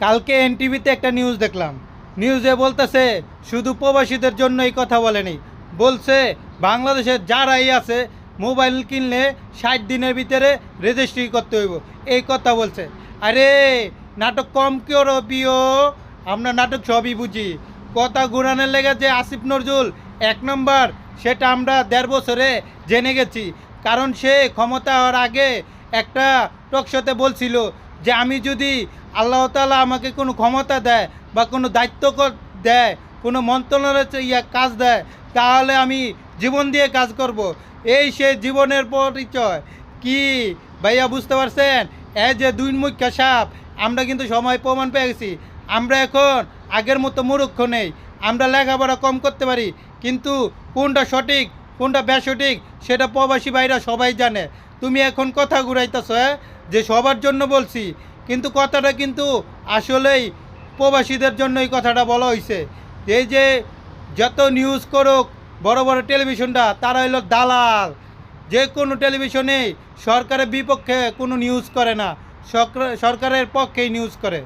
কালকে এনটিভিতে একটা নিউজ দেখলাম। নিউজে বলতেছে, শুধু প্রবাসীদের জন্য এই কথা বলেনি। বলছে, বাংলাদেশের যারাই আছে মোবাইল কিনলে ষাট দিনের ভিতরে রেজিস্ট্রি করতে হইব। এই কথা বলছে। আরে, নাটক কম কেউ পিও আমরা নাটক সবই বুঝি। কথা ঘুরানোর লেগে যে আসিফ নজরুল এক নম্বর, সেটা আমরা দেড় বছরে জেনে গেছি। কারণ সে ক্ষমতা হওয়ার আগে একটা টকশোতে বলছিল যে আমি যদি আল্লাহ তালা আমাকে কোনো ক্ষমতা দেয় বা কোনো দায়িত্ব দেয়, কোনো মন্ত্রণালয় ইয়া কাজ দেয়, তাহলে আমি জীবন দিয়ে কাজ করব। এই সে জীবনের পরিচয় কি? ভাইয়া বুঝতে পারছেন? এ যে দুই মুখ্য সাপ, আমরা কিন্তু সময় প্রমাণ পেয়ে গেছি। আমরা এখন আগের মতো মূর্খ নেই। আমরা লেখাপড়া কম করতে পারি। কিন্তু কোনটা সঠিক, কোনটা বেসঠিক, সেটা প্রবাসী ভাইরা সবাই জানে। তুমি এখন কথা ঘুরাইতেছ হ্যাঁ? যে সবার জন্য বলছি, কিন্তু কথাটা কিন্তু আসলেই প্রবাসীদের জন্য এই কথাটা বলা হয়েছে এই যে যত নিউজ করুক, বড় বড় টেলিভিশনটা তারা হলো দালাল। যে কোনো টেলিভিশনে সরকারের বিপক্ষে কোনো নিউজ করে না। সরকার- সরকারের পক্ষেই নিউজ করে।